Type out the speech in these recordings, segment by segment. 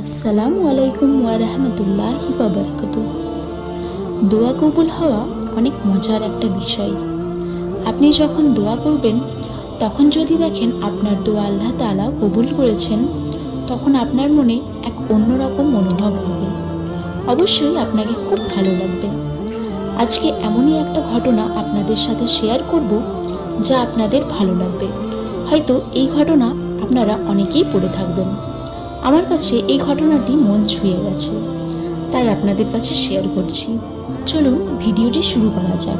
আসসালামু আলাইকুম ওয়ারহমতুল্লাহি বাবরকাত দোয়া কবুল হওয়া অনেক মজার একটা বিষয়। আপনি যখন দোয়া করবেন, তখন যদি দেখেন আপনার দোয়া আল্লাহ তাআলা কবুল করেছেন, তখন আপনার মনে এক অন্যরকম মনোভাব হবে। অবশ্যই আপনাকে খুব ভালো লাগবে। আজকে এমনই একটা ঘটনা আপনাদের সাথে শেয়ার করব, যা আপনাদের ভালো লাগবে। হয়তো এই ঘটনা আপনারা অনেকেই পড়ে থাকবেন। আমার কাছে এই ঘটনাটি মন ছুঁয়ে গেছে। তাই আপনাদের কাছে শেয়ার করছি। চলুন ভিডিওটি শুরু করা যাক।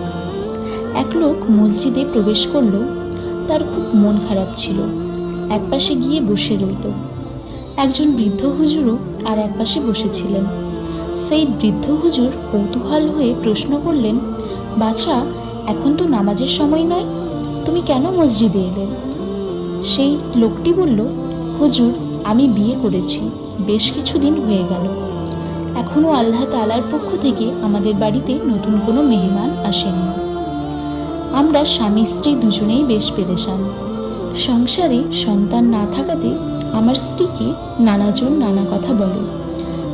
এক লোক মসজিদে প্রবেশ করল। তার খুব মন খারাপ ছিল। একপাশে গিয়ে বসে রইল। একজন বৃদ্ধ হুজুরও আর একপাশে বসেছিলেন। সেই বৃদ্ধ হুজুর কৌতূহল হয়ে প্রশ্ন করলেন, বাছা, এখন তো নামাজের সময় নয়। তুমি কেন মসজিদে এলে? সেই লোকটি বলল, হুজুর আমি বিয়ে করেছি। বেশ কিছুদিন হয়ে গেল। এখনও আল্লাহ তালার পক্ষ থেকে আমাদের বাড়িতে নতুন কোনো মেহমান আসেনি। আমরা স্বামী স্ত্রী দুজনেই বেশ পেরেশান। সংসারে সন্তান না থাকাতে আমার স্ত্রীকে নানাজন নানা কথা বলে।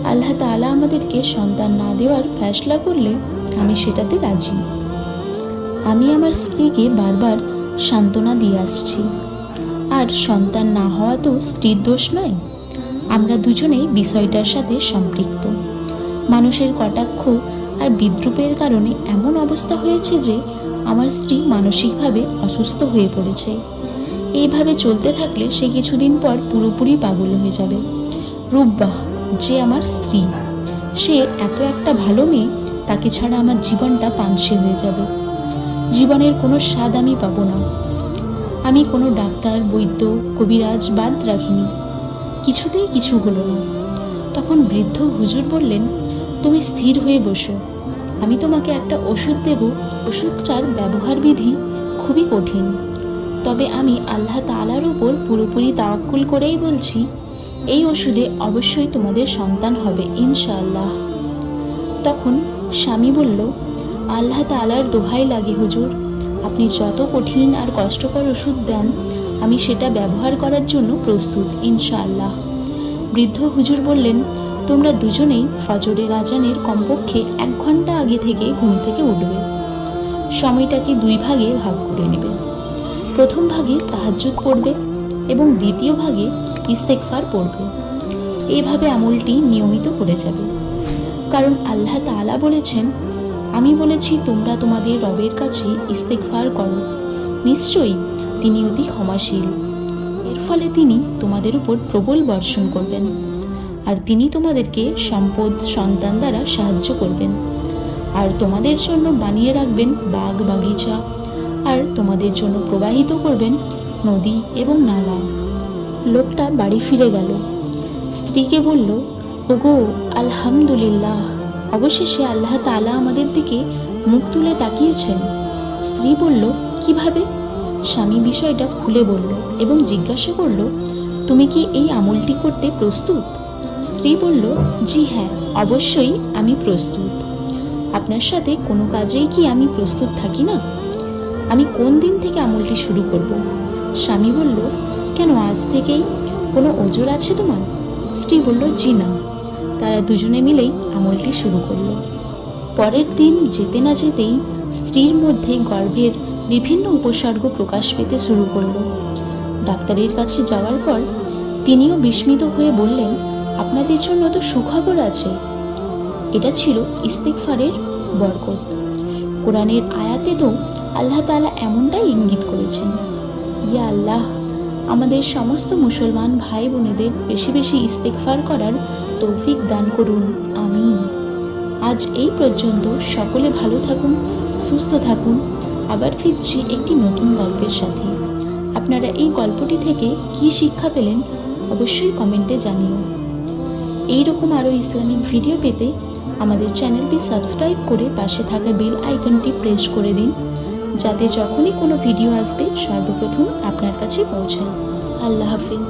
আল্লাহ তাআলা আমাদেরকে সন্তান না দেওয়ার ফ্যাসলা করলে আমি সেটাতে রাজি। আমি আমার স্ত্রীকে বারবার সান্ত্বনা দিয়ে আসছি। আর সন্তান না হওয়া তো স্ত্রীর দোষ নয়। আমরা দুজনেই বিষয়টার সাথে সম্পৃক্ত। মানুষের কটাক্ষ আর বিদ্রুপের কারণে এমন অবস্থা হয়েছে যে আমার স্ত্রী মানসিকভাবে অসুস্থ হয়ে পড়েছে। এইভাবে চলতে থাকলে সে কিছুদিন পর পুরোপুরি পাগল হয়ে যাবে। রূপবাহ, যে আমার স্ত্রী, সে এত একটা ভালো মেয়ে, তাকে ছাড়া আমার জীবনটা পানসে হয়ে যাবে। জীবনের কোনো স্বাদ আমি পাবো না। আমি কোনো ডাক্তার, বৈদ্য, কবিরাজ বাদ রাখিনি। কিছুতেই কিছু হলো না। তখন বৃদ্ধ হুজুর বললেন, তুমি স্থির হয়ে বসো। আমি তোমাকে একটা ওষুধ দেব। ওষুধটার ব্যবহার বিধি খুবই কঠিন। তবে আমি আল্লাহ তালার উপর পুরোপুরি তাওয়াক্কুল করেই বলছি, এই ওষুধে অবশ্যই তোমাদের সন্তান হবে, ইনশাআল্লাহ। তখন স্বামী বলল, আল্লাহ তালার দোহাই লাগে হুজুর। আপনি যত কঠিন আর কষ্টকর ওষুধ দেন, আমি সেটা ব্যবহার করার জন্য প্রস্তুত, ইনশাআল্লাহ। বৃদ্ধ হুজুর বললেন, তোমরা দুজনেই ফজরের আজানের কমপক্ষে এক ঘণ্টা আগে থেকে ঘুম থেকে উঠবে। সময়টাকে দুই ভাগে ভাগ করে নেবে। প্রথম ভাগে তাহাজ্জুদ পড়বে এবং দ্বিতীয় ভাগে ইস্তেকফার পড়বে। এইভাবে আমলটি নিয়মিত করে যাবে। কারণ আল্লাহ তাআলা বলেছেন আমি বলেছি, তোমরা তোমাদের রবের কাছে ইস্তেকফার করো। নিশ্চয়ই তিনি অতি ক্ষমাশীল। এর ফলে তিনি তোমাদের উপর প্রবল বর্ষণ করবেন আর তিনি তোমাদেরকে সম্পদ, সন্তান দ্বারা সাহায্য করবেন। আর তোমাদের জন্য বানিয়ে রাখবেন বাগ বাগিচা, আর তোমাদের জন্য প্রবাহিত করবেন নদী এবং নালা। লোকটা বাড়ি ফিরে গেল। স্ত্রীকে বলল, ওগো, আলহামদুলিল্লাহ। অবশেষে আল্লাহ তালা আমাদের দিকে মুখ তুলে তাকিয়েছেন। স্ত্রী বলল, কীভাবে? স্বামী বিষয়টা খুলে বলল এবং জিজ্ঞাসা করল, তুমি কি এই আমলটি করতে প্রস্তুত? স্ত্রী বলল, জি হ্যাঁ অবশ্যই আমি প্রস্তুত। আপনার সাথে কোনো কাজেই কি আমি প্রস্তুত থাকি না? আমি কোন দিন থেকে আমলটি শুরু করব? স্বামী বলল, কেন, আজ থেকেই কোনো ওজোর আছে তোমার? স্ত্রী বলল, জি না। তারা দুজনে মিলেই আমলটি শুরু করল। পরের দিন যেতে না যেতেই স্ত্রীর মধ্যে গর্ভের বিভিন্ন উপসর্গ প্রকাশ পেতে শুরু করল। ডাক্তারের কাছে যাওয়ার পর তিনিও বিস্মিত হয়ে বললেন, আপনাদের জন্য তো সুখবর আছে। এটা ছিল ইস্তেকফারের বরকত। কোরআনের আয়াতে তো আল্লাহ তাআলা এমনটাই ইঙ্গিত করেছেন, ইয়া আল্লাহ, আমাদের সমস্ত মুসলমান ভাই বোনেদের বেশি বেশি ইস্তেকফার করার তৌফিক দান করুন। আমিন। আজ এই পর্যন্ত সকলে ভালো থাকুন, সুস্থ থাকুন। আবার ফিরছি একটি নতুন গল্পের সাথে। আপনারা এই গল্পটি থেকে কী শিক্ষা পেলেন অবশ্যই কমেন্টে জানিও। এইরকম আরও ইসলামিক ভিডিও পেতে আমাদের চ্যানেলটি সাবস্ক্রাইব করে পাশে থাকা বেল আইকনটি প্রেস করে দিন, যাতে যখনই কোনো ভিডিও আসবে সর্বপ্রথম আপনার কাছে পৌঁছায়। আল্লাহ হাফিজ।